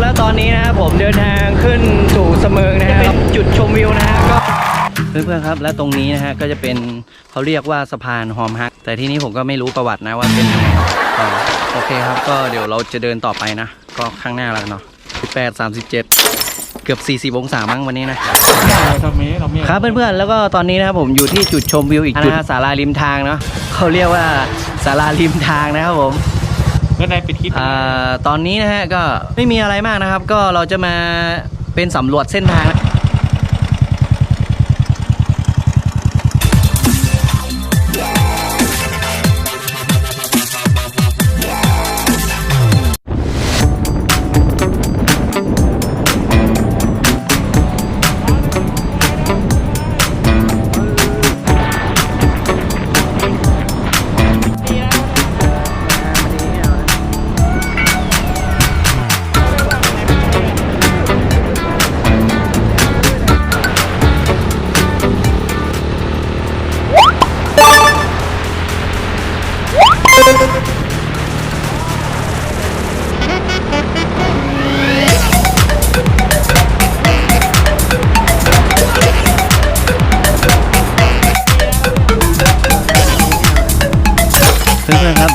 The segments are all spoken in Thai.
แล้วตอนนี้นะครับผมเดินทางขึ้นสู่เสมิงนะฮะเป็นจุดชมวิวนะฮะก็เพื่อนๆครับ และตรงนี้นะฮะก็จะเป็นเขาเรียกว่าสะพานฮอมฮัก แต่ที่นี้ผมก็ไม่รู้ประวัตินะว่าเป็นยังไงก็โอเคครับ ก็เดี๋ยวเราจะเดินต่อไปนะ ก็ข้างหน้าแล้วกันเนาะ18 37 เกือบ 40 องศามั้งวันนี้นะทำเมทำเมครับเพื่อนๆแล้วก็ตอนนี้นะครับผมอยู่ที่จุดชมวิวอีกจุดนะฮะศาลาริมทางเนาะเขาเรียกว่าศาลาริมทางนะครับผม ก็ในปิดคลิปอ่าตอนนี้นะฮะก็ไม่มีอะไรมากนะครับ ก็เราจะมาเป็นสำรวจเส้นทางนะ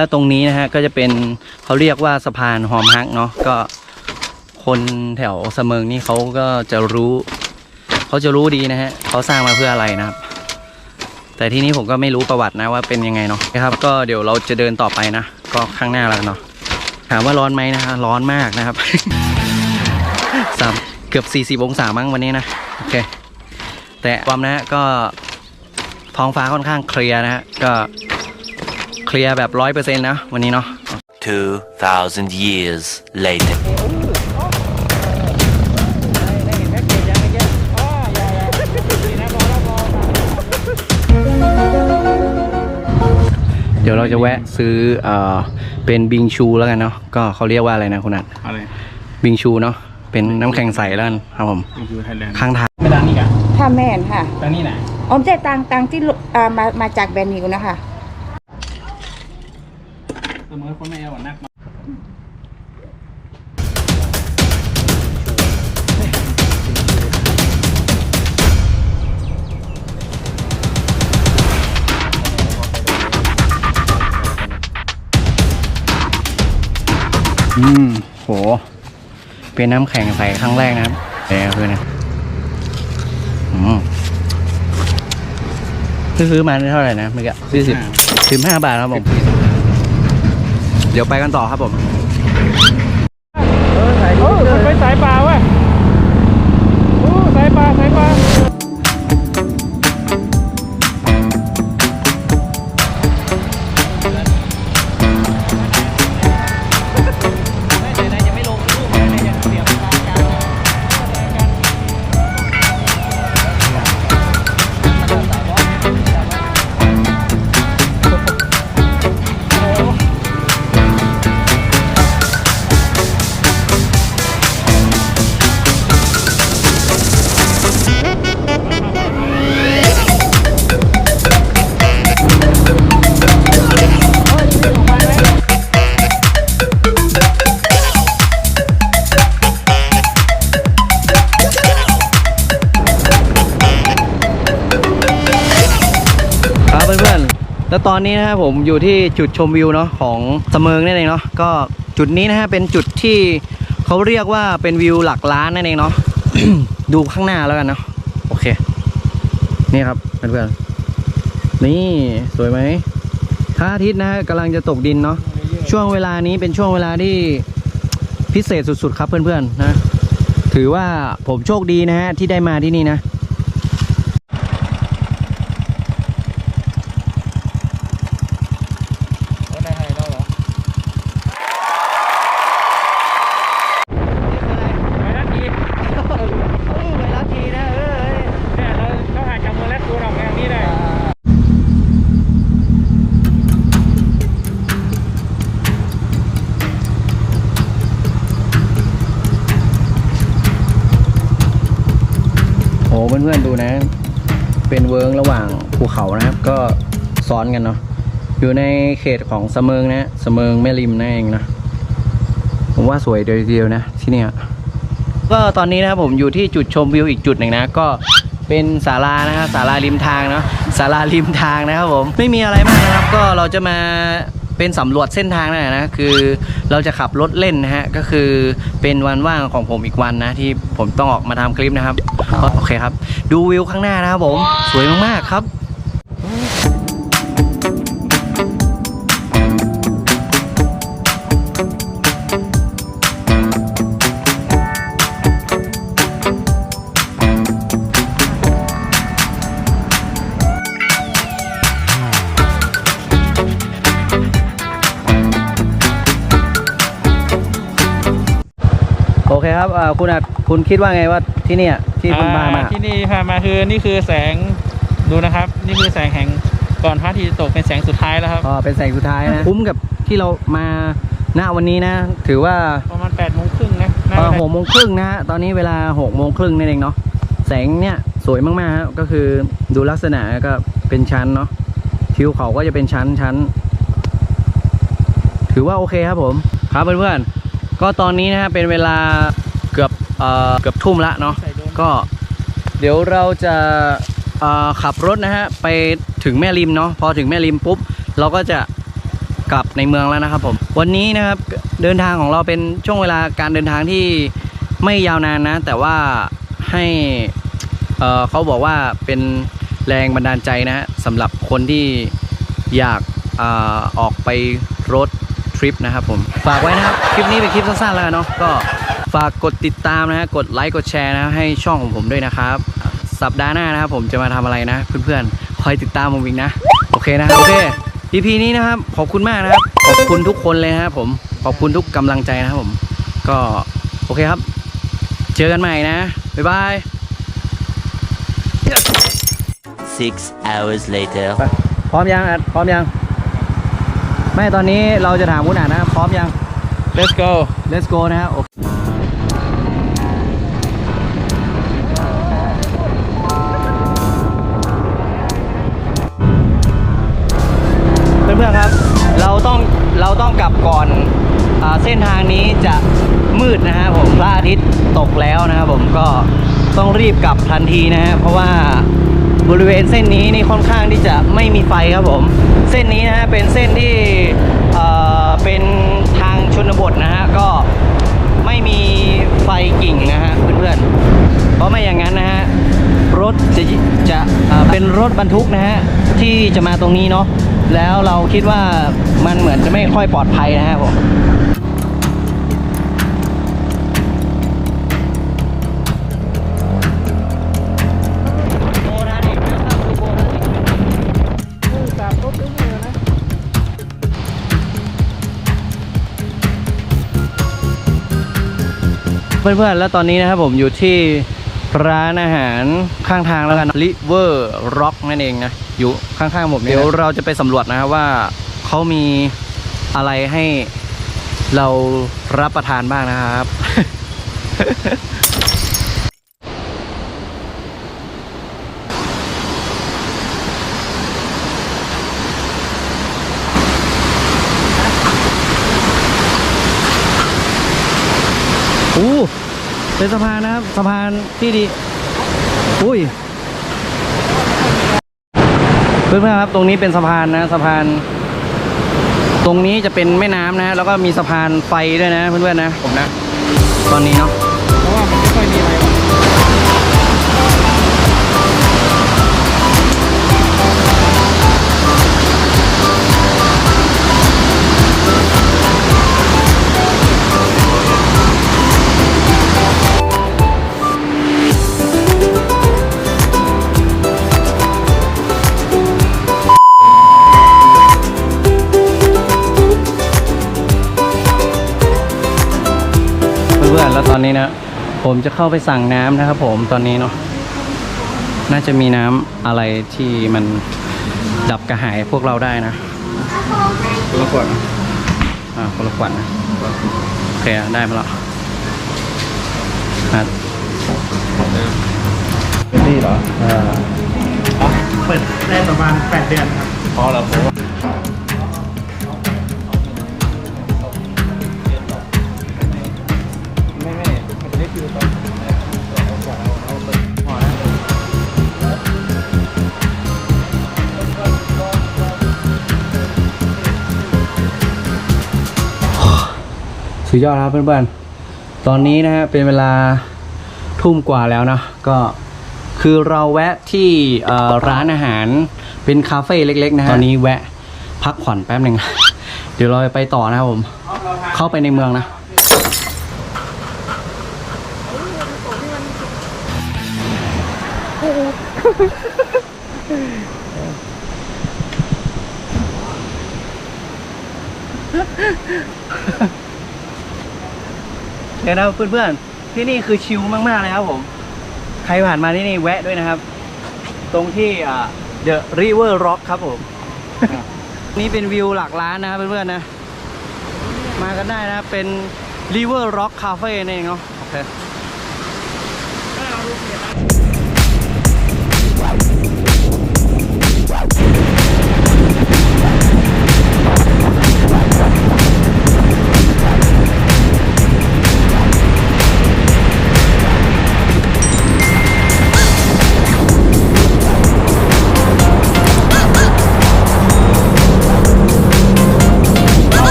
แล้วตรงนี้นะฮะก็จะเป็นเขาเรียกว่าสะพานฮอมฮักเนาะก็คนแถวเสมิงนี่เขาก็จะรู้เขาจะรู้ดีนะฮะเขาสร้างมาเพื่ออะไรนะครับ แต่ที่นี้ผมก็ไม่รู้ประวัตินะว่าเป็นยังไงเนาะนะครับ ก็เดี๋ยวเราจะเดินต่อไปนะก็ข้างหน้าแล้วเนาะถามว่าร้อนไหมนะฮะร้อนมากนะครับสามเกือบ 40 องศามั้งวันนี้นะโอเคแต่ความนะก็ท้องฟ้าค่อนข้างเคลียร์นะฮะก็ เคลียร์แบบร้อยเปอร์เซ็นต์นะวันนี้เนาะ 2,000 years later. เดี๋ยวเราจะแวะซื้อเอ่อเป็นบิงชูแล้วกันเนาะก็เขาเรียกว่าอะไรนะคุณนัทอะไรบิงชูเนาะเป็นน้ำแข็งใสแล้วกันครับผม นี่คือไทยแลนด์ข้างทางไม่ดังนี่กะค่ะแม่นค่ะดังนี่ไหนออมใจตังตังที่ลุอ่ามามาจากแบรนด์นิวนะคะเส มอคนไม่เอาหนักมาอืมโห เป็นน้ำแข็งใสครั้งแรกนะครับแต่เพื่อนนะอืมซื้อมาได้เท่าไหร่นะเมื่อกี้สี่สิบสิบห้าบาทครับผม เดี๋ยวไปกันต่อครับผม แล้วตอนนี้นะครับผมอยู่ที่จุดชมวิวเนาะของเสมิงนั่นเองเนาะก็จุดนี้นะฮะเป็นจุดที่เขาเรียกว่าเป็นวิวหลักล้านนั่นเองเนาะดูข้างหน้าแล้วกันเนาะโอเค นี่ครับเพื่อนๆนี่สวยไหมพระอาทิตย์นะฮะกำลังจะตกดินเนาะช่วงเวลานี้เป็นช่วงเวลาที่พิเศษสุดๆ ครับเพื่อนๆนะ ถือว่าผมโชคดีนะฮะที่ได้มาที่นี่นะ เขานะครับ ก็ซ้อนกันเนาะอยู่ในเขตของเสมิงนะเสมิงแม่ริมนั่นเองนะผมว่าสวยเดียวๆนะที่เนี่ยก็ตอนนี้นะครับผมอยู่ที่จุดชมวิวอีกจุดหนึ่งนะก็เป็นศาลานะฮะศาลาริมทางเนาะศาลาริมทางนะครับผมไม่มีอะไรมากนะครับ ก็เราจะมาเป็นสำรวจเส้นทางนั่นแหละนะคือเราจะขับรถเล่นนะฮะก็คือเป็นวันว่างของผมอีกวันนะที่ผมต้องออกมาทำคลิปนะครับโอเคครับ ดูวิวข้างหน้านะครับผมสวยมากๆครับ เคครับอ่าคุณอาจคุณคิดว่าไงว่าที่เนี่ยที่คุณพามาอ่ที่นี่พามาคือนี่คือแสงดูนะครับ นี่คือแสงแห่งก่อนพระอาทิตย์จะตกเป็นแสงสุดท้ายแล้วครับก็เป็นแสงสุดท้ายนะคุ้มกับที่เรามาณวันนี้นะ ถือว่าประมาณ8ปดโมงครึ่งนะน่าเอ่อจะหกโมงครึ่งนะฮะตอนนี้เวลาหกโมงครึ่งนั่นเองเนาะแสงเนี่ยสวยมากๆฮะก็คือดูลักษณะก็เป็นชั้นเนาะทิวเขาก็จะเป็นชั้นชั้น ถือว่าโอเคครับผม ครับเพื่อนๆ ก็ตอนนี้นะฮะเป็นเวลาเกือบเอ่อเกือบทุ่มละเนาะใส่โดนก็เดี๋ยวเราจะเอ่อขับรถนะฮะไปถึงแม่ริมเนาะพอถึงแม่ริมปุ๊บ เราก็จะกลับในเมืองแล้วนะครับผม วันนี้นะครับเดินทางของเราเป็นช่วงเวลาการเดินทางที่ไม่ยาวนานนะ แต่ว่าให้เอ่อเขาบอกว่าเป็นแรงบันดาลใจนะฮะสำหรับคนที่อยากอาออกไปรถ ทริปนะครับผม ฝากไว้นะครับ คลิปนี้เป็นคลิปสั้นๆแล้วกันเนาะก็ฝากกดติดตามนะฮะกดไลค์กดแชร์นะให้ช่องของผมด้วยนะครับ สัปดาห์หน้านะครับผมจะมาทำอะไรนะ เพื่อนๆคอยติดตามผมอีกนะ โอเคนะโอเค EP นี้นะครับขอบคุณมากนะครับขอบคุณทุกคนเลยนะครับผมขอบคุณทุกกำลังใจนะครับผม ก็โอเคครับ เจอกันใหม่นะบ๊ายบาย Six hours later. ไปพร้อมยังอัดพร้อมยัง ไม่ตอนนี้เราจะถามคุณอ่านนะพร้อมยัง let's go let's go นะฮะโอเคเพื่อนๆครับ เราต้องเราต้องกลับก่อนอาเส้นทางนี้จะมืดนะฮะผมพระอาทิตย์ตกแล้วนะครับผมก็ต้องรีบกลับทันทีนะฮะเพราะว่า บริเวณเส้นนี้นี่ค่อนข้างที่จะไม่มีไฟครับผม เส้นนี้นะฮะเป็นเส้นที่เอ่อเป็นทางชนบทนะฮะก็ไม่มีไฟกิ่งนะฮะเพื่อนๆ เพราะไม่อย่างนั้นนะฮะรถจะจะเอ่อเป็นรถบรรทุกนะฮะที่จะมาตรงนี้เนาะแล้วเราคิดว่ามันเหมือนจะไม่ค่อยปลอดภัยนะฮะผม เพื่อนๆ แล้วตอนนี้นะครับผมอยู่ที่ร้านอาหารข้างทางแล้วกัน River Rock นั่นเองนะ อยู่ข้างๆผมเนี่ยเดี๋ยวเราจะไปสำรวจนะครับว่าเขามีอะไรให้เรารับประทานบ้างนะครับอู้ เป็นสะพานนะครับสะพานที่ดีอุ้ยเพื่อนๆครับตรงนี้เป็นสะพานนะสะพาน ตรงนี้จะเป็นแม่น้ำนะ แล้วก็มีสะพานไฟด้วยนะเพื่อนๆนะผมนะ ตอนนี้เนาะ ตอนนี้นะ ผมจะเข้าไปสั่งน้ำนะครับผมตอนนี้เนาะน่าจะมีน้ำอะไรที่มันดับกระหายพวกเราได้นะคนละขวดอ่าคนละขวดนะโอเคอะได้มาแล้วครับนี่เหรออ่าเปิดได้ประมาณ 8 เดือนครับพอแล้วผม สุดยอดครับเพื่อนๆ ตอนนี้นะฮะเป็นเวลาทุ่มกว่าแล้วนะ ก็คือเราแวะที่ร้านอาหารเป็นคาเฟ่เล็ก ๆ นะฮะ ตอนนี้แวะพักผ่อนแป๊บหนึ่ง เดี๋ยวเราไปต่อนะครับผม เข้าไปในเมืองนะ เดี๋ยวนะเพื่อนๆ ที่นี่คือชิลมากๆเลยครับผม ใครผ่านมาที่นี่แวะด้วยนะครับ ตรงที่อ่า The River Rock ครับผม นี่เป็นวิวหลักล้านนะครับเพื่อนๆนะ มากันได้นะครับเป็น River Rock Cafe นั่นเองเนาะโอเค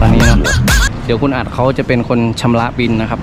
ตอนนี้เนาะเดี๋ยวคุณอัดเขาจะเป็นคนชำระบินนะครับ